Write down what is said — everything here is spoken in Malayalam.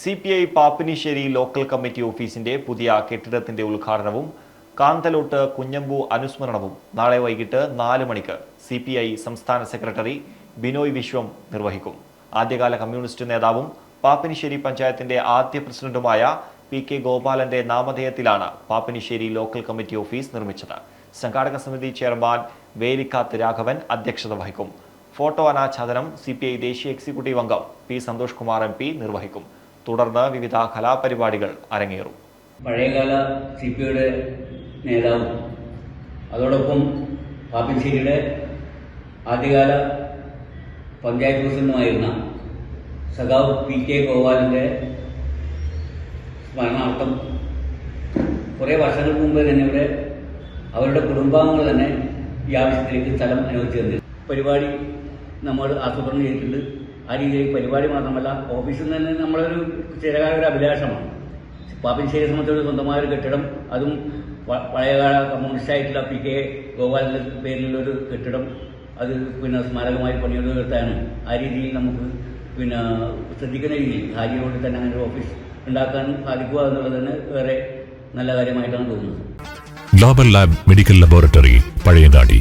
C P I Pappinissery local committee ഓഫീസിന്റെ പുതിയ കെട്ടിടത്തിന്റെ ഉദ്ഘാടനവും കാന്തലോട്ട് കുഞ്ഞമ്പു അനുസ്മരണവും നാളെ വൈകിട്ട് നാല് മണിക്ക് സി പി ഐ സംസ്ഥാന സെക്രട്ടറി ബിനോയ് വിശ്വം നിർവഹിക്കും. ആദ്യകാല കമ്മ്യൂണിസ്റ്റ് നേതാവും പാപ്പിനിശ്ശേരി പഞ്ചായത്തിന്റെ ആദ്യ പ്രസിഡന്റുമായ പി കെ ഗോപാലന്റെ നാമധേയത്തിലാണ് പാപ്പിനിശ്ശേരി ലോക്കൽ കമ്മിറ്റി ഓഫീസ് നിർമ്മിച്ചത്. സംഘാടക സമിതി ചെയർമാൻ വേലിക്കാത്ത് രാഘവൻ അധ്യക്ഷത വഹിക്കും. ഫോട്ടോ അനാച്ഛാദനം സി ദേശീയ എക്സിക്യൂട്ടീവ് അംഗം പി സന്തോഷ് കുമാർ എം നിർവഹിക്കും. തുടർന്ന് വിവിധ കലാപരിപാടികൾ അരങ്ങേറും. പഴയകാല സി പി ഐയുടെ നേതാവും അതോടൊപ്പം പാപ്പിശ്ശേരിയുടെ ആദ്യകാല പഞ്ചായത്ത് പ്രസിഡന്റുമായിരുന്ന സഖാവ് പി കെ ഗോപാലിന്റെ സ്മരണാർത്ഥം കുറേ വർഷങ്ങൾക്ക് മുമ്പ് തന്നെ ഇവിടെ അവരുടെ കുടുംബാംഗങ്ങൾ തന്നെ ഈ ആവശ്യത്തിലേക്ക് സ്ഥലം അനുവദിച്ചു പരിപാടി നമ്മൾ ആസൂത്രണം ചെയ്തിട്ടുണ്ട്. ആ രീതിയിൽ പരിപാടി മാത്രമല്ല ഓഫീസിൽ നിന്ന് നമ്മളൊരു ചിരകാല ഒരു അഭിലാഷമാണ് പാപ്പിനിശ്ശേരി സംബന്ധിച്ചൊരു സ്വന്തമായ ഒരു കെട്ടിടം അതും പഴയകാല കമ്മ്യൂണിസ്റ്റ് ആയിട്ടുള്ള പി കെ ഗോപാലിന്റെ പേരിലുള്ളൊരു കെട്ടിടം അത് പിന്നെ സ്മാരകമായി പണിയെടുത്താണ് ആ രീതിയിൽ നമുക്ക് പിന്നെ ശ്രദ്ധിക്കുന്ന രീതിയിൽ ഹാജിയോട് തന്നെ അങ്ങനെ ഒരു ഓഫീസ് ഉണ്ടാക്കാൻ സാധിക്കുക എന്നുള്ളത് തന്നെ വേറെ നല്ല കാര്യമായിട്ടാണ് തോന്നുന്നത്. Global lab medical laboratory Pazhayangadi